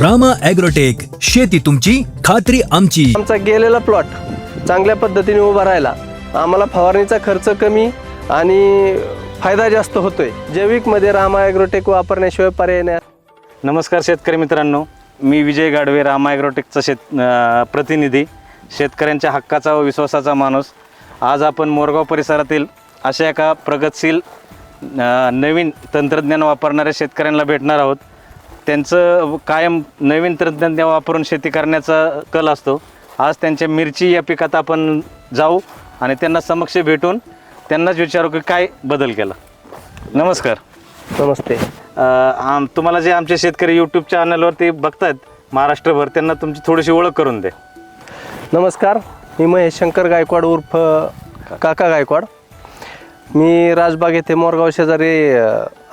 Rama agrotech शेती तुमची खात्री आमची. आमचा गेलेला प्लॉट चांगल्या पद्धतीने उभा राहिला. आम्हाला फवारणीचा खर्च कमी आणि फायदा जास्त होतोय. जैविकमध्ये रामा ॲग्रोटेक वापरण्याशिवाय पर्याय नाही. नमस्कार शेतकरी मित्रांनो. मी विजय गाडवे रामा ॲग्रोटेकचा शेत अं, प्रतिनिधी. शेतकऱ्यांच्या हक्काचा व विश्वासाचा माणूस. आज आपण मोरगाव परिसरातील अशा एका प्रगतशील अं, नवीन तंत्रज्ञान वापरणाऱ्या शेतकऱ्यांना भेटणार आहोत. त्यांचं कायम नवीन तंत्रज्ञान वापरून शेती करण्याचा कल असतो. आज त्यांच्या मिरची या पिकात आपण जाऊ आणि त्यांना समक्ष भेटून त्यांनाच विचारू की काय बदल केला. नमस्कार. नमस्ते. आम तुम्हाला जे आमचे शेतकरी यूट्यूब चॅनलवरती बघतायत महाराष्ट्रभर त्यांना तुमची थोडीशी ओळख करून दे. नमस्कार. मी महेश शंकर गायकवाड उर्फ काका गायकवाड. मी राजबाग येथे मोरगाव शेजारी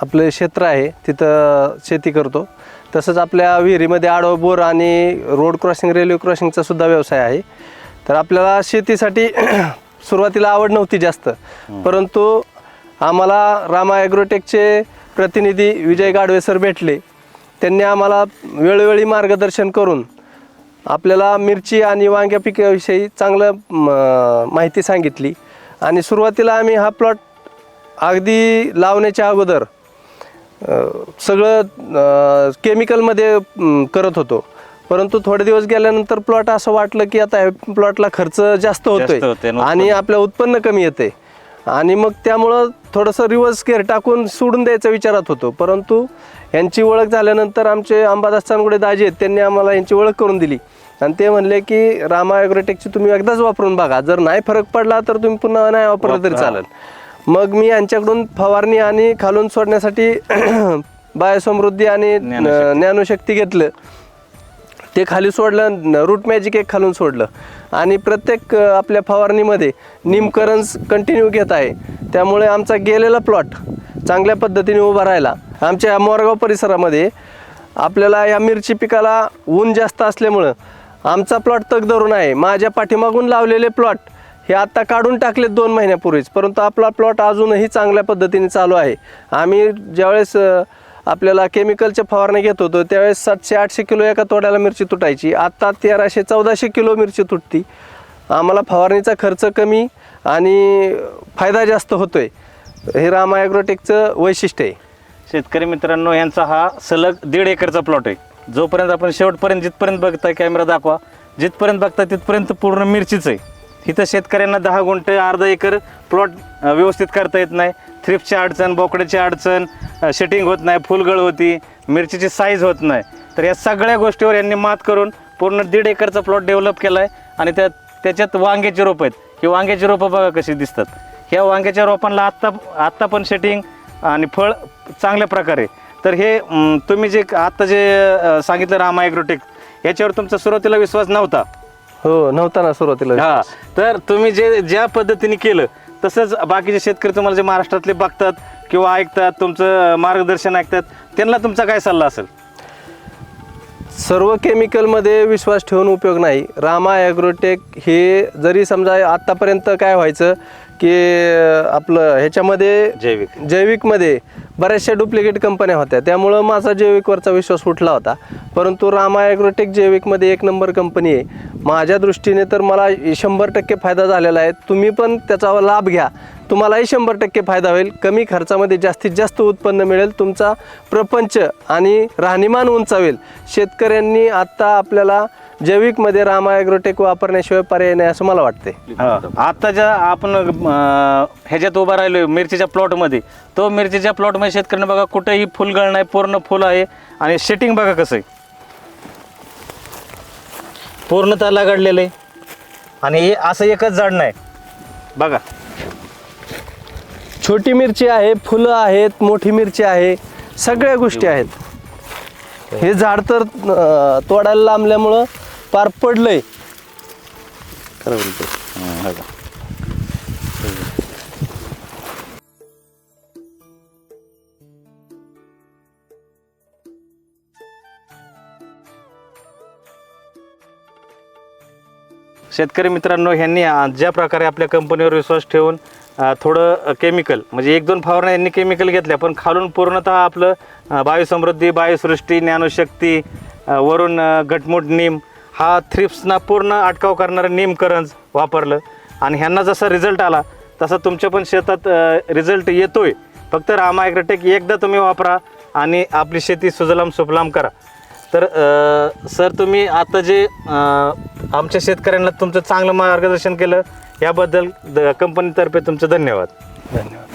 आपले क्षेत्र आहे. तिथं शेती करतो. तसंच आपल्या विहिरीमध्ये आडवं बोर आणि रोड क्रॉसिंग रेल्वे क्रॉसिंगचा सुद्धा व्यवसाय आहे. तर आपल्याला शेतीसाठी सुरुवातीला आवड नव्हती जास्त. परंतु आम्हाला रामा ॲग्रोटेकचे प्रतिनिधी विजय गाडवे सर भेटले. त्यांनी आम्हाला वेळोवेळी मार्गदर्शन करून आपल्याला मिरची आणि वांग्या पिकाविषयी चांगलं म, माहिती सांगितली. आणि सुरुवातीला आम्ही हा प्लॉट अगदी लावण्याच्या अगोदर सगळं केमिकलमध्ये करत होतो. परंतु थोडे दिवस गेल्यानंतर प्लॉट असं वाटलं की आता प्लॉटला खर्च जास्त होतोय आणि आपलं उत्पन्न कमी येते आणि मग त्यामुळं थोडंसं रिव्हर्स केअर टाकून सोडून द्यायचा विचारात होतो. परंतु यांची ओळख झाल्यानंतर आमचे अंबादास चांदगुडे दाजी आहेत त्यांनी आम्हाला यांची ओळख करून दिली. आणि ते म्हणले की रामा ॲग्रोटेकची तुम्ही एकदाच वापरून बघा. जर नाही फरक पडला तर तुम्ही पुन्हा नाही वापरलं तरी. चालेल. मग मी यांच्याकडून फवारणी आणि खालून सोडण्यासाठी बायोसमृद्धी आणि ज्ञानशक्ती. घेतलं. ते खाली सोडलं रूट मॅजिक एक खालून सोडलं. आणि प्रत्येक आपल्या फवारणीमध्ये निमकरन्स कंटिन्यू घेत आहे. त्यामुळे आमचा गेलेला प्लॉट चांगल्या पद्धतीने उभा राहिला. आमच्या या मोरगाव परिसरामध्ये आपल्याला या मिरची पिकाला ऊन जास्त असल्यामुळं आमचा प्लॉट तग धरून आहे. माझ्या पाठीमागून लावलेले प्लॉट हे आत्ता काढून टाकलेत दोन महिन्यापूर्वीच. परंतु आपला प्लॉट अजूनही चांगल्या पद्धतीने चालू आहे. आम्ही ज्यावेळेस आपल्याला केमिकलच्या फवारणी घेत होतो त्यावेळेस सातशे आठशे किलो एका तोड्याला मिरची तुटायची. आत्ता तेराशे चौदाशे किलो मिरची तुटती. आम्हाला फवारणीचा खर्च कमी आणि फायदा जास्त होतोय. हे रामा ॲग्रोटेकचं वैशिष्ट्य आहे. शेतकरी मित्रांनो यांचा हा सलग दीड एकरचा प्लॉट आहे. जोपर्यंत आपण शेवटपर्यंत जिथपर्यंत बघताय कॅमेरा दाखवा. जिथपर्यंत बघता तिथपर्यंत पूर्ण मिरचीच आहे. इथं शेतकऱ्यांना दहा गुंठे अर्धा एकर प्लॉट व्यवस्थित करता येत नाही. थ्रिपची अडचण बोकड्याची अडचण शेटिंग होत नाही फुलगळ होती मिरचीची साईज होत नाही. तर या सगळ्या गोष्टीवर यांनी मात करून पूर्ण दीड एकरचा प्लॉट डेव्हलप केला आहे आणि त्या त्याच्यात वांग्याची रोपं आहेत. ही वांग्याची रोपं बघा कशी दिसतात. ह्या वांग्याच्या रोपांना आत्ता आत्ता पण शेटिंग आणि फळ चांगल्या प्रकारे. तर हे तुम्ही जे आत्ता जे सांगितलं रामा ॲग्रोटेक याच्यावर तुमचा सुरुवातीला विश्वास नव्हता. हो नव्हता ना सुरुवातीला हा तर तुम्ही जे ज्या पद्धतीने केलं तसंच बाकीचे शेतकरी तुम्हाला जे महाराष्ट्रातले बघतात किंवा ऐकतात तुमचं मार्गदर्शन ऐकतात त्यांना तुमचा काय सल्ला असेल? सर्व केमिकलमध्ये विश्वास ठेवून उपयोग नाही. रामा ॲग्रोटेक हे जरी समजा आत्तापर्यंत काय व्हायचं की आपलं ह्याच्यामध्ये जैविक. जैविकमध्ये बऱ्याचशा डुप्लिकेट कंपन्या होत्या. त्यामुळं माझा जैविकवरचा विश्वास उठला होता. परंतु रामा ॲग्रोटेक जैविकमध्ये एक नंबर कंपनी आहे. माझ्या दृष्टीने तर मला शंभर टक्के फायदा झालेला आहे. तुम्ही पण त्याचा लाभ घ्या. तुम्हालाही शंभर टक्के फायदा होईल. कमी खर्चामध्ये जास्तीत जास्त उत्पन्न मिळेल तुमचा प्रपंच आणि राहणीमान उंचावेल. शेतकऱ्यांनी आत्ता आपल्याला जैविकमध्ये रामा ॲग्रोटेक वापरण्याशिवाय पर्याय नाही असं मला वाटते हा. आता ज्या आपण अं, ह्याच्यात उभा राहिलोय मिरचीच्या प्लॉटमध्ये तो मिरचीच्या प्लॉटमध्ये शेतकऱ्यांना बघा कुठेही फुलगळ नाही पूर्ण फुल आहे. आणि शेटिंग बघा कसं आहे. पूर्णतः लगाडलेलं आहे. आणि हे असं एकच झाड नाही. बघा. छोटी मिरची आहे फुलं आहेत मोठी मिरची आहे सगळ्या गोष्टी आहेत. हे झाड तर अं, तोडायला लांबल्यामुळं पार पडलंय. हं, बघा. शेतकरी मित्रांनो ह्यांनी ज्या प्रकारे आपल्या कंपनीवर विश्वास ठेवून थोडं केमिकल म्हणजे एक दोन फवारण्या यांनी केमिकल घेतल्या पण खालून पूर्णतः आपलं अ, बायोसमृद्धी बायोसृष्टी ज्ञानशक्ती वरून घटमूट नीम हा थ्रिप्सना पूर्ण अटकाव करणारं नीम करंज वापरलं. आणि ह्यांना जसा रिझल्ट आला तसा तुमच्या पण शेतात रिझल्ट येतोय. फक्त रामा ॲग्रोटेक एकदा तुम्ही वापरा आणि आपली शेती सुजलाम सुफलाम करा. तर अ, सर तुम्ही आता जे अ, आमच्या शेतकऱ्यांना तुमचं चांगलं मार्गदर्शन केलं याबद्दल द कंपनीतर्फे तुमचं धन्यवाद. धन्यवाद.